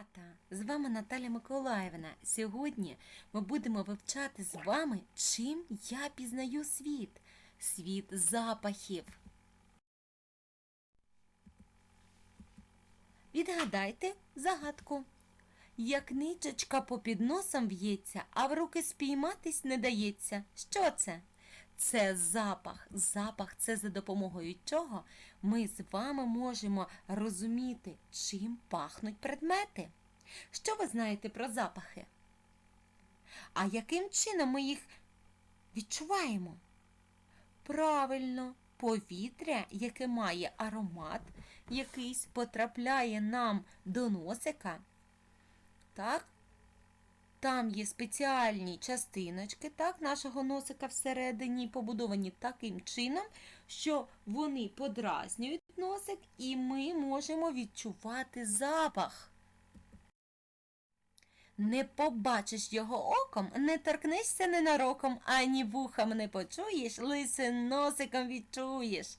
Малята, з вами Наталя Миколаївна. Сьогодні ми будемо вивчати з вами, чим я пізнаю світ. Світ запахів. Відгадайте загадку. Як ничечка попід носом в'ється, а в руки спійматись не дається. Що це? Це запах. Запах це за допомогою чого ми з вами можемо розуміти, чим пахнуть предмети. Що ви знаєте про запахи? А яким чином ми їх відчуваємо? Правильно, повітря, яке має аромат, якийсь потрапляє нам до носика. Так? Там є спеціальні частиночки так, нашого носика всередині, побудовані таким чином, що вони подразнюють носик, і ми можемо відчувати запах. Не побачиш його оком, не торкнешся ненароком, ані вухом не почуєш, лише носиком відчуєш.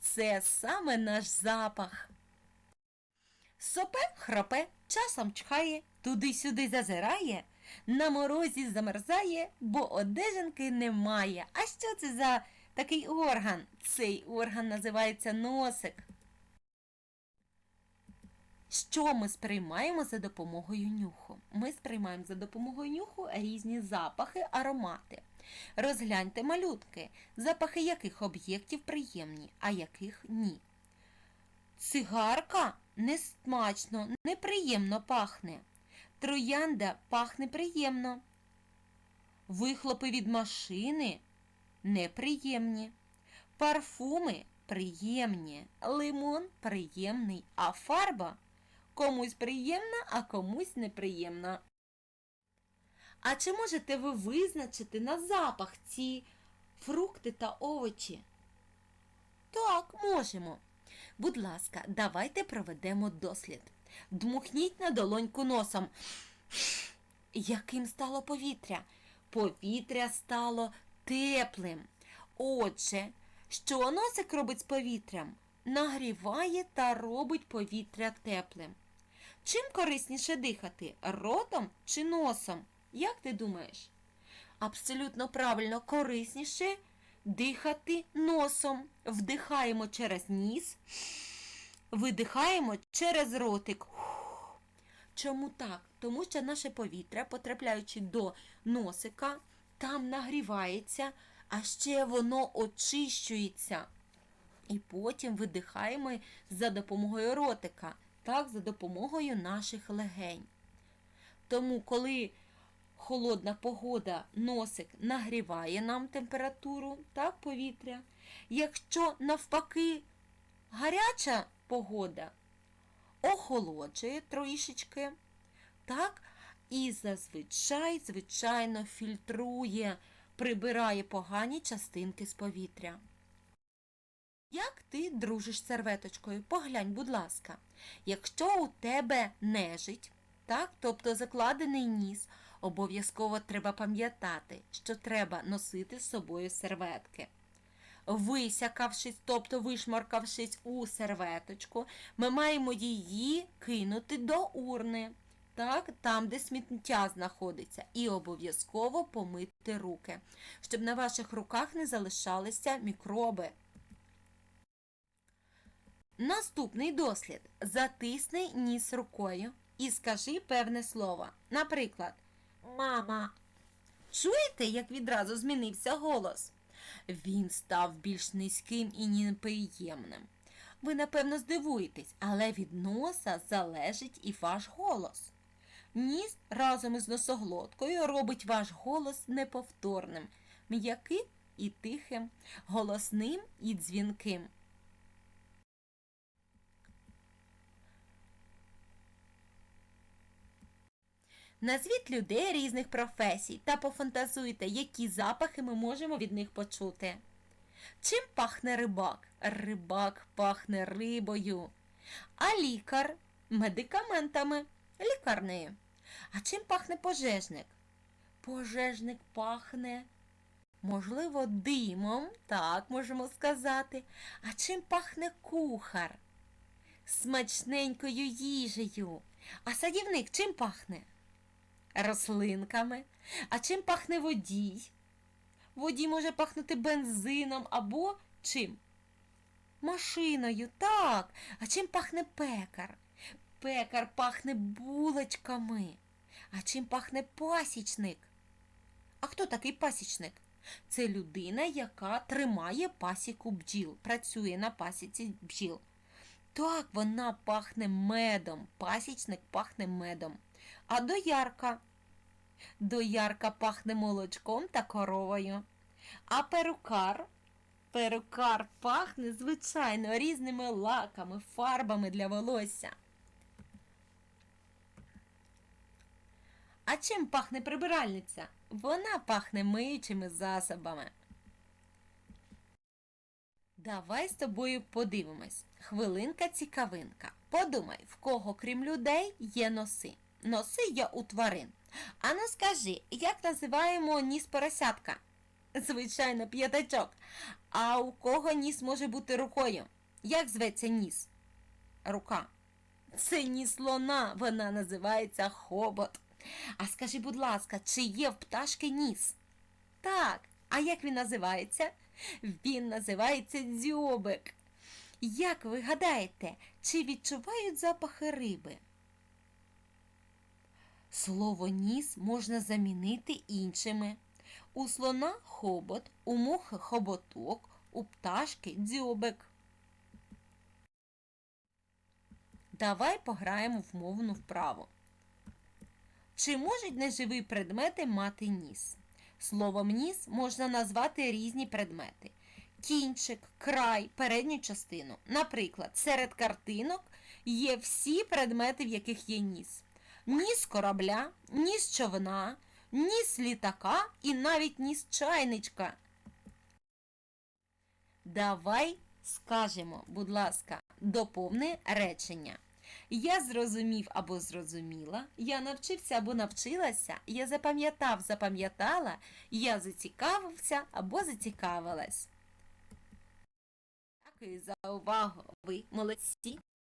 Це саме наш запах. Сопе хропе, часом чхає, туди-сюди зазирає, на морозі замерзає, бо одежанки немає. А що це за такий орган? Цей орган називається носик. Що ми сприймаємо за допомогою нюху? Ми сприймаємо за допомогою нюху різні запахи, аромати. Розгляньте малютки, запахи яких об'єктів приємні, а яких ні. Цигарка несмачно, неприємно пахне. Троянда пахне приємно. Вихлопи від машини неприємні. Парфуми приємні. Лимон приємний, а фарба комусь приємна, а комусь неприємна. А чи можете ви визначити на запах ці фрукти та овочі? Так, можемо. Будь ласка, давайте проведемо дослід. Дмухніть на долоньку носом. Яким стало повітря? Повітря стало теплим. Отже, що носик робить з повітрям? Нагріває та робить повітря теплим. Чим корисніше дихати? Ротом чи носом? Як ти думаєш? Абсолютно правильно, корисніше дихати носом. Вдихаємо через ніс, видихаємо через ротик. Чому так? Тому що наше повітря, потрапляючи до носика, там нагрівається, а ще воно очищується. І потім видихаємо за допомогою ротика, так, за допомогою наших легень. Тому, коли холодна погода, носик нагріває нам температуру, так, повітря. Якщо навпаки гаряча погода охолоджує трішечки, так, і зазвичай, звичайно, фільтрує, прибирає погані частинки з повітря. Як ти дружиш з серветочкою? Поглянь, будь ласка, якщо у тебе нежить, так, тобто закладений ніс, обов'язково треба пам'ятати, що треба носити з собою серветки. Висякавшись, тобто вишмаркавшись у серветочку, ми маємо її кинути до урни, так, там, де сміття знаходиться, і обов'язково помити руки, щоб на ваших руках не залишалися мікроби. Наступний дослід. Затисни ніс рукою і скажи певне слово. Наприклад, мама. Чуєте, як відразу змінився голос? Він став більш низьким і неприємним. Ви, напевно, здивуєтесь, але від носа залежить і ваш голос. Ніс разом із носоглоткою робить ваш голос неповторним, м'яким і тихим, голосним і дзвінким. Назвіть людей різних професій та пофантазуйте, які запахи ми можемо від них почути. Чим пахне рибак? Рибак пахне рибою. А лікар медикаментами, лікарнею. А чим пахне пожежник? Пожежник пахне, можливо, димом, так можемо сказати. А чим пахне кухар? смачненькою їжею. А садівник чим пахне? Рослинками. А чим пахне водій? Водій може пахнути бензином або чим? Машиною, так. А чим пахне пекар? Пекар пахне булочками. А чим пахне пасічник? А хто такий пасічник? Це людина, яка тримає пасіку бджіл, працює на пасіці бджіл. Так, вона пахне медом. Пасічник пахне медом. А доярка? Доярка пахне молочком та коровою. А перукар? Перукар пахне, звичайно, різними лаками, фарбами для волосся. А чим пахне прибиральниця? Вона пахне миючими засобами. Давай з тобою подивимось. Хвилинка цікавинка. Подумай, в кого, крім людей, є носи. Носи є у тварин. Ану скажи, як називаємо ніс поросятка? Звичайно, п'ятачок. А у кого ніс може бути рукою? Як зветься ніс? Рука. Це ніс слона, вона називається хобот. А скажи, будь ласка, чи є в пташки ніс? Так. А як він називається? Він називається дзьобик. Як ви гадаєте, чи відчувають запахи риби? Слово ніс можна замінити іншими. У слона хобот, у мухи хоботок, у пташки дзьобик. Давай пограємо в мовну вправу. Чи можуть неживі предмети мати ніс? Словом ніс можна назвати різні предмети. Кінчик, край, передню частину. Наприклад, серед картинок є всі предмети, в яких є ніс. Ніс корабля, ніс човна, ніс літака і навіть ніс чайничка. Давай скажемо, будь ласка, доповни речення. Я зрозумів або зрозуміла, я навчився або навчилася, я запам'ятав, запам'ятала, я зацікавився або зацікавилась. Дякую за увагу. Ви молодці.